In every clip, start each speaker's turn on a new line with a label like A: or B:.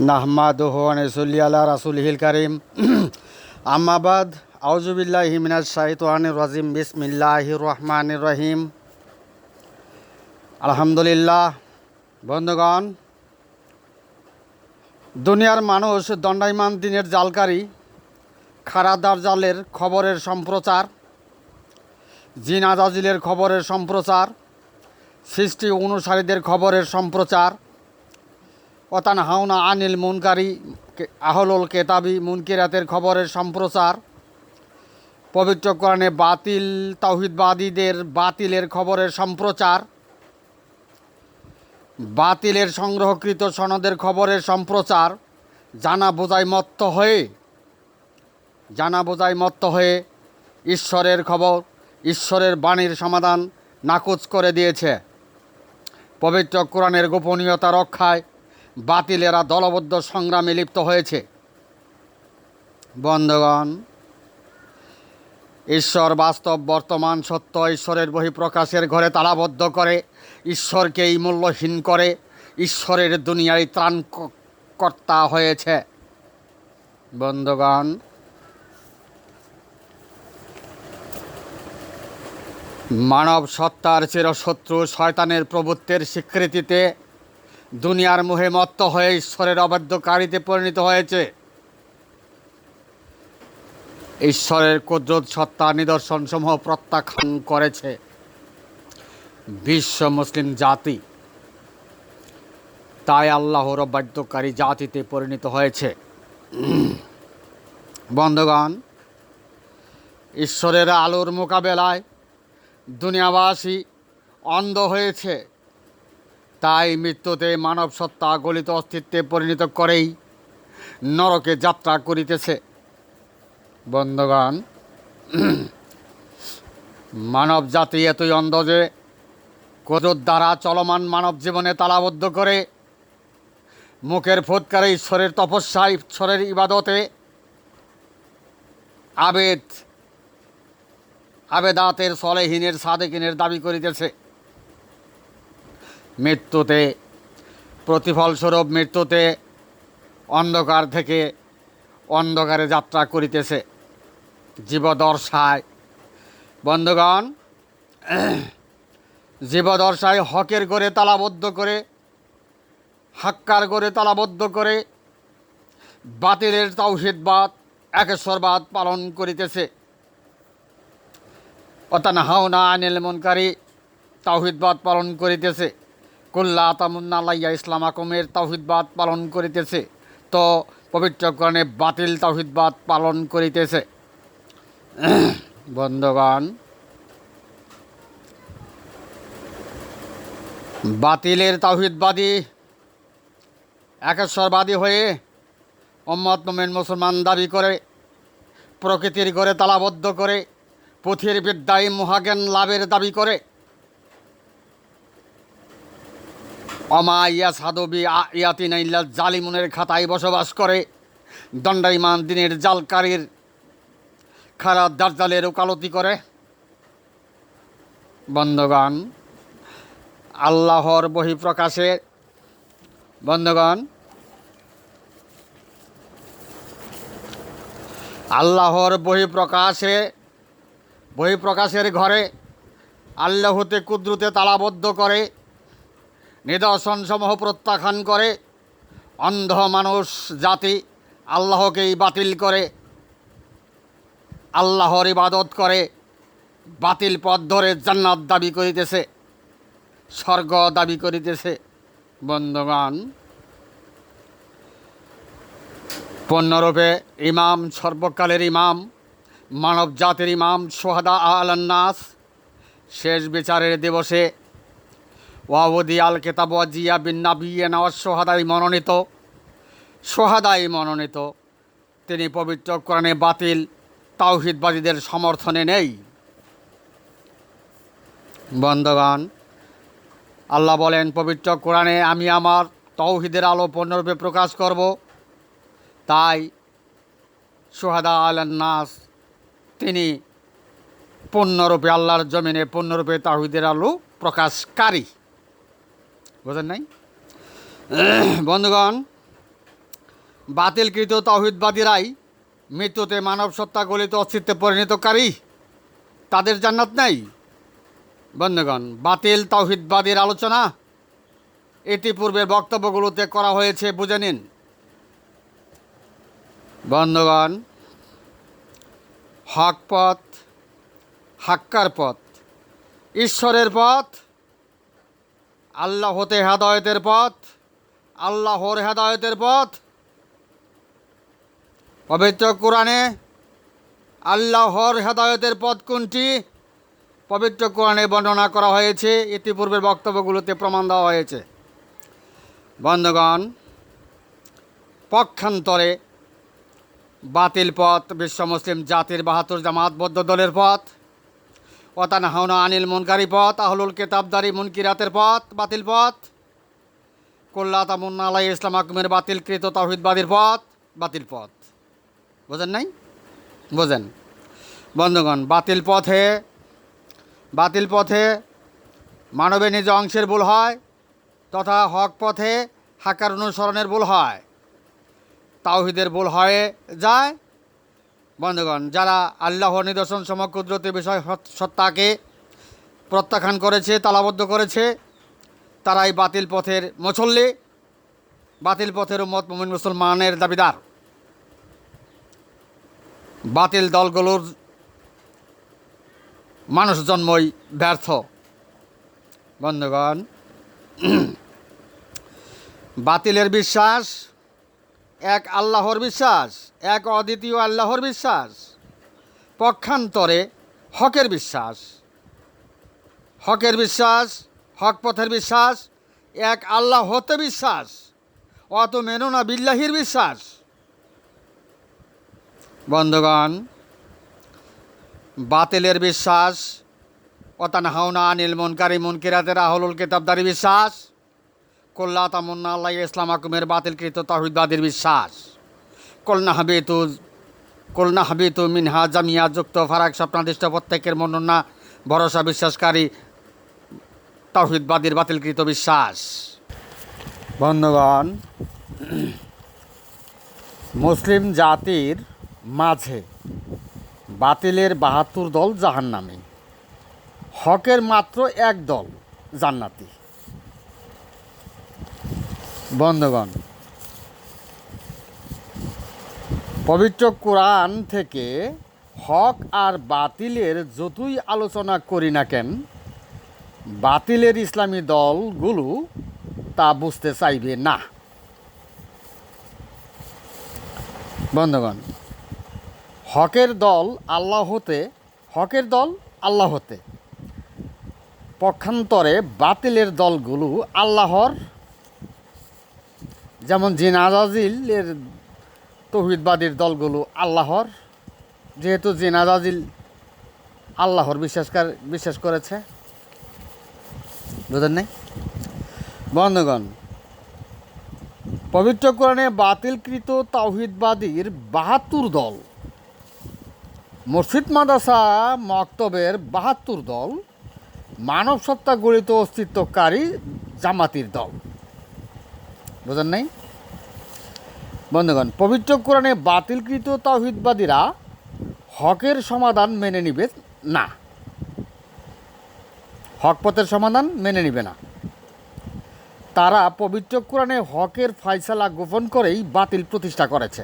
A: নাহমাদুহান সল্লি রাসুল হিল করিম। আম্মাবাদ আউজুবিল্লাহ হিমিনাজ শাহিতানির রাজিম বিসমিল্লাহ রহমান রহিম। আলহামদুলিল্লাহ, বন্ধুগণ, দুনিয়ার মানুষ দণ্ডায়মান দিনের জালকারী খারাদার জালের খবরের সম্প্রচার জিনাজাজিলের খবরের সম্প্রচার, সৃষ্টি অনুসারীদের খবরের সম্প্রচার অতান হাওনা আনিল মুনকারি আহলুল কেতাবি মুনকিরাতের খবরের সম্প্রচার। পবিত্র কোরআনে বাতিল, তাওহিদবাদীদের বাতিলের খবরের সম্প্রচার। বাতিলের সংগ্রহকৃত সনদের খবরের সম্প্রচার। জানা বোঝাই মত্ত হয়ে জানা বোঝাই মত্ত হয়ে ঈশ্বরের খবর, ঈশ্বরের বাণীর সমাধান নাকচ করে দিয়েছে। পবিত্র কোরআনের গোপনীয়তা রক্ষায় বাতিলেরা দলবদ্ধ সংগ্রামে লিপ্ত হয়েছে। বন্ধগণ, ঈশ্বর বাস্তব বর্তমান সত্য ঈশ্বরের বহিঃপ্রকাশের ঘরে তালাবদ্ধ করে, ঈশ্বরকেই মূল্যহীন করে ঈশ্বরের দুনিয়ায় ত্রাণ কর্তা হয়েছে। বন্ধগণ, মানব সত্তার চিরশত্রু শয়তানের প্রভুত্বের স্বীকৃতিতে দুনিয়ার মুহে মত্ত হয়ে ঈশ্বরের অবাধ্যকারীতে পরিণত হয়েছে। ঈশ্বরের কুদরত সত্তা নিদর্শনসমূহ প্রত্যাখ্যান করেছে। বিশ্ব মুসলিম জাতি। তাই আল্লাহর অবাধ্যকারী জাতিতে পরিণত হয়েছে। বন্ধগণ, ঈশ্বরের আলোর মোকাবেলায় দুনিয়াবাসী অন্ধ হয়েছে। তাই মৃত্যুতে মানব সত্তা গলিত অস্তিত্বে পরিণত করেই নরকে যাত্রা করিতেছে। বন্ধগণ, মানব জাতি এতই অন্ধ যে কোজোর দ্বারা চলমান মানব জীবনে তালাবদ্ধ করে মুখের ফুৎকারে ঈশ্বরের তপস্যা ঈশ্বরের ইবাদতে আবেদ, আবেদাতের সলেহীনের সাদেকিনের দাবি করিতেছে। মৃত্যুতে, প্রতিফলস্বরূপ মৃত্যুতে অন্ধকার থেকে অন্ধকারে যাত্রা করিতেছে জীবদর্শায়। বন্ধুগণ, জীবদর্শায় হকের করে তালাবদ্ধ করে, হাক্কার করে তালাবদ্ধ করে বাতিলের তাওহিদবাদ, একেশ্বরবাদ পালন করিতেছে। অতান হাওনা আনিল মনকারী, তাওহিদবাদ পালন করিতেছে। কুল্লা তামুন্না লাইয়া ইসলাম আকমের তাওহিদবাদ পালন করিতেছে। তো পবিত্র কোরআনে বাতিল তাহিদবাদ পালন করিতেছে। বন্ধগণ, বাতিলের তাহিদবাদী একেশ্বরবাদী হয়ে মোহাম্মদ মোমেন মুসলমান দাবি করে, প্রকৃতির ঘরে তালাবদ্ধ করে, পুথির বিদ্যায় মহাজ্ঞান লাভের দাবি করে অমা ইয়া সাদবি ইয়াতিন ইল্লা জালিমুনের খাতায় বসবাস করে। দণ্ডাইমান দিনের জালকারীর খারাপ দার্জালের ওকালতি করে। বন্ধগণ, আল্লাহর বহিঃপ্রকাশে, বন্ধগণ, আল্লাহর বহিঃপ্রকাশে, বহিঃপ্রকাশের ঘরে আল্লাহতে কুদ্রুতে তালাবদ্ধ করে নিদর্শনসমূহ প্রত্যাখ্যান করে, অন্ধ মানুষ জাতি আল্লাহকেই বাতিল করে, আল্লাহর ইবাদত করে, বাতিল পথ ধরে জান্নাত দাবি করিতেছে, স্বর্গ দাবি করিতেছে। বন্ধগণ, পণ্যরূপে ইমাম, সর্বকালের ইমাম মানব জাতির ইমাম, সোহাদা আলান্নাস, শেষ বিচারের দিবসে ওয়াবদি আল কেতাব জিয়া বিন নাবিয়ে নওয়াজ সোহাদাই মনোনীত। সোহাদাই মনোনীত। তিনি পবিত্র কোরআনে বাতিল, তাওহিদবাদীদের সমর্থনে নেই। বন্ধগণ, আল্লাহ বলেন, পবিত্র কোরআনে আমি আমার তৌহিদের আলো পূর্ণরূপে প্রকাশ করব। তাই সোহাদা নাস, তিনি পূর্ণরূপে আল্লাহর জমিনে পূর্ণরূপে তাহিদের আলো প্রকাশকারী। বোঝেন নাই? বন্ধুগণ, বাতিলকৃত তৌহিদবাদীরাই মৃত্যুতে মানব সত্তা গলিত অস্তিত্বে পরিণতকারী তাদের জান্নাত নাই। বন্ধুগণ, বাতিল তৌহিদবাদীর আলোচনা ইতিপূর্বের বক্তব্যগুলোতে করা হয়েছে, বুঝে নিন। বন্ধুগণ, হক পথ, হাক্কার পথ, ঈশ্বরের পথ আল্লাহ হতে হেদায়তের পথ, আল্লাহর হেদায়তের পথ। পবিত্র কোরআনে আল্লাহর হেদায়তের পথ কোনটি? পবিত্র কোরআনে বর্ণনা করা হয়েছে, ইতিপূর্বের বক্তব্যগুলোতে প্রমাণ দেওয়া হয়েছে। বন্ধুগণ, পক্ষান্তরে বাতিল পথ, বিশ্ব মুসলিম জাতির বাহাত্তর জামাতবদ্ধ দলের পথ। ওতান হাওনা আনিল মুনকারি পথ, আহলুল কেতাবদারি মুনকিরাতের পথ, বাতিল পথ। কল্লাতা মুন্না আলাই ইসলাম আকমের বাতিলকৃত তহিদবাদীর পথ, বাতিল পথ। বোঝেন নাই? বোঝেন। বন্ধুগণ, বাতিল পথে বাতিল পথে মানবের নিজ অংশের ভুল হয়, তথা হক পথে হাকার অনুসরণের ভুল হয়। তাওহিদের ভুল হয়ে যায় বন্ধুগণ, যারা আল্লাহ নিদর্শন সম কুদরতি বিষয় সত- সত্তাকে প্রত্যাখ্যান করেছে, তালাবদ্ধ করেছে, তারাই বাতিল পথের মুসল্লি বাতিল পথের উম্মত মুমিন মুসলমানের দাবিদার। বাতিল দলগুলোর মানুষ জন্মই ব্যর্থ। বন্ধুগণ, বাতিলের বিশ্বাস এক আল্লাহর বিশ্বাস, এক অদ্বিতীয় আল্লাহর বিশ্বাস, পক্ষান্তরে হকের বিশ্বাস। হকের বিশ্বাস, হক পথের বিশ্বাস, এক আল্লাহ হতে বিশ্বাস, অত মেনো না বিল্লাহির বিশ্বাস। বন্ধুগণ, বাতিলের বিশ্বাস অতান হাওনা আনিল মনকারি মুনকিরাতের আহলুল কেতাবদারি বিশ্বাস কল্লা তামন্না, আল্লাহ ইসলাম আকুমের বাতিলকৃত তাহিদবাদীর বিশ্বাস। কলনা হাবিতু কলনা হাবিতু মিনহা জামিয়া যুক্ত ফারাক স্বপ্নাদিষ্ট প্রত্যেকের মনন্না ভরসা বিশ্বাসকারী তাহিদবাদীর বাতিলকৃত বিশ্বাস। বন্ধুগণ, মুসলিম জাতির মাঝে বাতিলের বাহাত্তর দল জাহান্নামী। হকের মাত্র এক দল জান্নাতি। বন্ধুগণ, পবিত্র কোরআন থেকে হক আর বাতিলের যতই আলোচনা করি না কেন, বাতিলের ইসলামী দলগুলো তা বুঝতে চাইবে না। বন্ধুগণ, হকের দল আল্লাহ হতে হকের দল আল্লাহ হতে পক্ষান্তরে বাতিলের দলগুলো আল্লাহর যেমন জিন আজাজিল জিনাজাজিলের তহিদবাদীর দলগুলো আল্লাহর, যেহেতু জিনাজাজিল আল্লাহর বিশ্বাসকার বিশ্বাস করেছে। বুঝেন নাই? বন্ধুগণ, পবিত্র বাতিলকৃত তাওহিদবাদীর বাহাত্তর দল মসজিদ মাদাসা মক্তবের বাহাত্তর দল মানব সত্তা গড়িত অস্তিত্বকারী জামাতির দল। বুঝেন নাই? বন্ধুগণ, পবিত্র কোরআনে বাতিলকৃত তাওহিদবাদীরা হকের সমাধান মেনে নিবে না। হক পথের সমাধান মেনে নিবে না। তারা পবিত্র কোরআনে হকের ফয়সালা গোপন করেই বাতিল প্রতিষ্ঠা করেছে।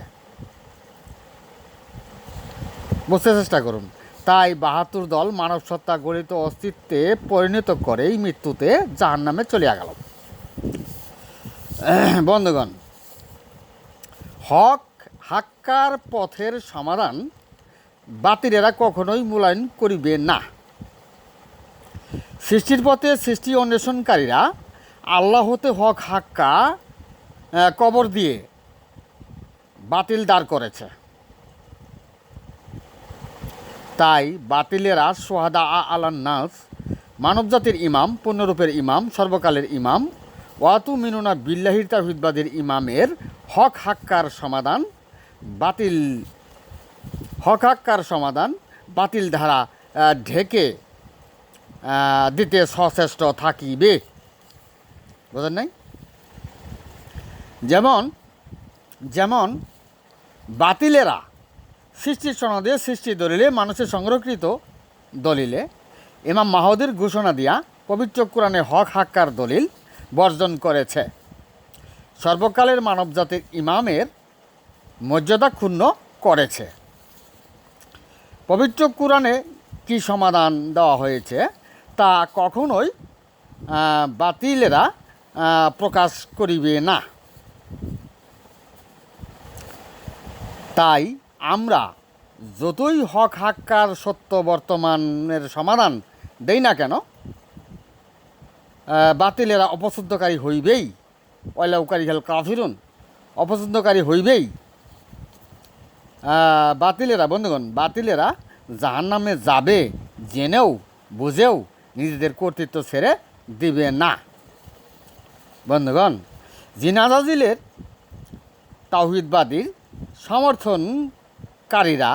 A: বুঝতে চেষ্টা করুন। তাই বাহাত্তর দল মানব সত্তা গঠিত অস্তিত্বে পরিণত করেই মৃত্যুতে জাহান নামে চলিয়া গেল। বন্ধুগণ, হক হাক্কার পথের সমাধান বাতিলেরা কখনোই মূল্যায়ন করিবে না। সৃষ্টির পথে সৃষ্টি অন্বেষণকারীরা আল্লাহ হতে হক হাক্কা কবর দিয়ে বাতিল দাঁড় করেছে। তাই বাতিলেরা সোহাদা আ আলান নাস, মানবজাতির ইমাম, পূর্ণরূপের ইমাম, সর্বকালের ইমাম ওয়াতু মিনুনা বিল্লাহির তাহিদবাদের ইমামের হক হাক্কার সমাধান বাতিল, হক হাক্কার সমাধান বাতিল ধারা ঢেকে দিতে সচেষ্ট থাকিবে। বুঝলেন নাই? যেমন যেমন বাতিলেরা সৃষ্টি সনদে সৃষ্টি দলিলে মানুষের সংরক্ষিত দলিলে ইমাম মাহদির ঘোষণা দিয়া পবিত্র কোরআনে হক হাক্কার দলিল বর্জন করেছে। সর্বকালের মানবজাতির ইমামের মর্যাদা ক্ষুণ্ণ করেছে। পবিত্র কোরআনে কি সমাধান দেওয়া হয়েছে তা কখনোই বাতিলেরা প্রকাশ করিবে না। তাই আমরা যতই হক হাক্কার সত্য বর্তমানের সমাধান দেই না কেন বাতিলেরা অপছন্দকারী হইবেই। অলাউকারী হেল কাফিরুন, অপছন্দকারী হইবেই। বাতিলেরা, বন্ধুগণ, বাতিলেরা জাহান নামে যাবে, জেনেও, বুঝেও নিজেদের কর্তৃত্ব ছেড়ে দিবে না। বন্ধুগণ, জিনাজাজিলের তাওহিদবাদীর সমর্থনকারীরা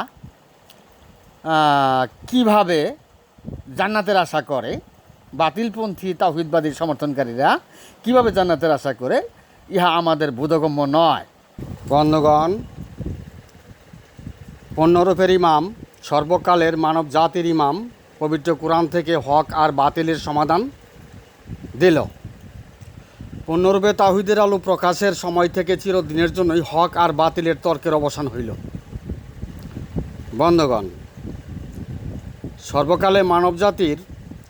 A: কীভাবে জান্নাতের আশা করে? বাতিলপন্থী তাওহিদবাদীর সমর্থনকারীরা কীভাবে জান্নাতের আশা করে, ইহা আমাদের বোধগম্য নয়। বন্ধগণ, পণ্যরূপের ইমাম, সর্বকালের মানব জাতির ইমাম, পবিত্র কোরআন থেকে হক আর বাতিলের সমাধান দিল। পণ্যরূপে তাহিদের আলো প্রকাশের সময় থেকে চিরদিনের জন্যই হক আর বাতিলের তর্কের অবসান হইল। বন্ধগণ, সর্বকালে মানবজাতির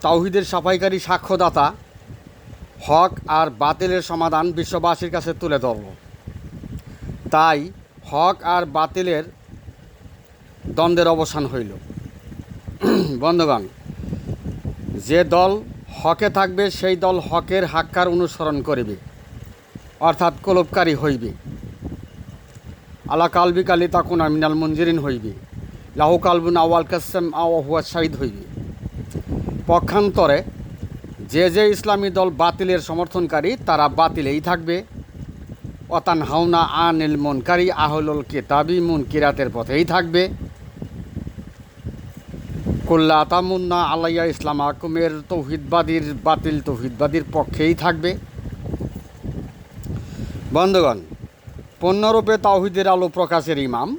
A: তাওহিদের সাফাইকারী সাক্ষ্যদাতা, হক আর বাতিলের সমাধান বিশ্ববাসীর কাছে তুলে ধরল। তাই হক আর বাতিলের দ্বন্দ্বের অবসান হইল। বন্ধগণ, যে দল হকে থাকবে, সেই দল হকের হাক্কার অনুসরণ করিবে, অর্থাৎ কলবকারী হইবে। আলা কালবি কালি তাকুন আমিনাল মঞ্জিরিন হইবে। লাহু কালবুন আওয়াল কাসেম আওয়া শাহিদ হইবে। পক্ষান্তরে যে যে ইসলামী দল বাতিলের সমর্থনকারী, তারা বাতিলেই থাকবে। অতান হাওনা আনিল মনকারী আহলুল কেতাবি মুন কিরাতের পথেই থাকবে। কুল্লা তামুন্না আলাইয়া ইসলাম আকুমের তৌহিদবাদীর বাতিল তৌহিদবাদীর পক্ষেই থাকবে। বন্ধুগণ, পণ্যরূপে তাওহিদের আলো প্রকাশের ইমাম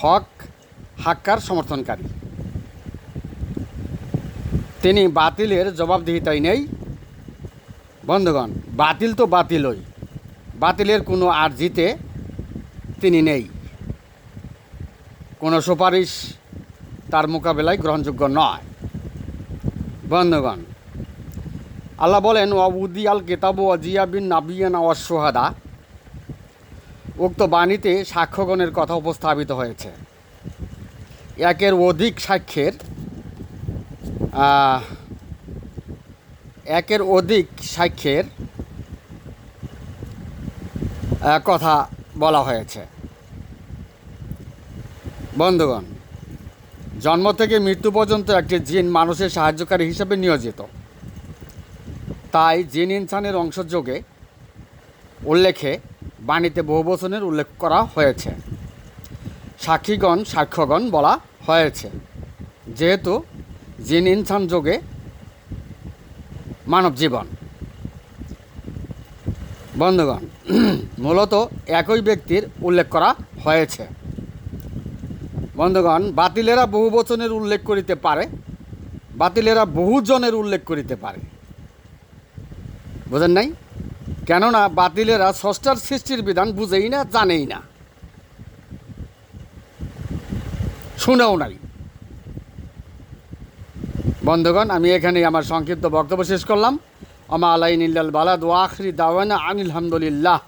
A: হক হাক্কার সমর্থনকারী। তিনি বাতিলের জবাবদিহিতাই নেই। বন্ধুগণ, বাতিল তো বাতিলই। বাতিলের কোনো আর্জিতে তিনি নেই। কোনো সুপারিশ তার মোকাবেলায় গ্রহণযোগ্য নয়। বন্ধুগণ, আল্লাহ বলেন, ওয়াবুদি আল কেতাব ওয়াজিয়া বিন নাবিয়ান ওয়াসোহাদা উক্ত বাণীতে সাক্ষ্যগণের কথা উপস্থাপিত হয়েছে। একের অধিক সাক্ষ্যের একের অধিক সাক্ষ্যের কথা বলা হয়েছে। বন্ধুগণ, জন্ম থেকে মৃত্যু পর্যন্ত একটি জিন মানুষের সাহায্যকারী হিসেবে নিয়োজিত। তাই জিন ইনসানের অংশযোগে উল্লেখে বাণীতে বহু বচনের উল্লেখ করা হয়েছে। সাক্ষীগণ, সাক্ষ্যগণ বলা হয়েছে। যেহেতু জিন ইনসান যোগে মানব জীবন। বন্ধুগণ, মূলত একই ব্যক্তির উল্লেখ করা হয়েছে। বন্ধুগণ, বাতিলেরা বহু বচনের উল্লেখ করিতে পারে, বাতিলেরা বহু জনের উল্লেখ করিতে পারে। বুঝেন নাই? কেননা বাতিলেরা ষষ্ঠার সৃষ্টির বিধান বুঝেই না, জানেই না। শুনেও নাই। বন্ধুগণ, আমি এখানে আমার সংক্ষিপ্ত বক্তব্য শেষ করলাম। আমা আলাইন বালাদ ওয়াখরি দাওয়ানা আনিল হামদুলিল্লাহ।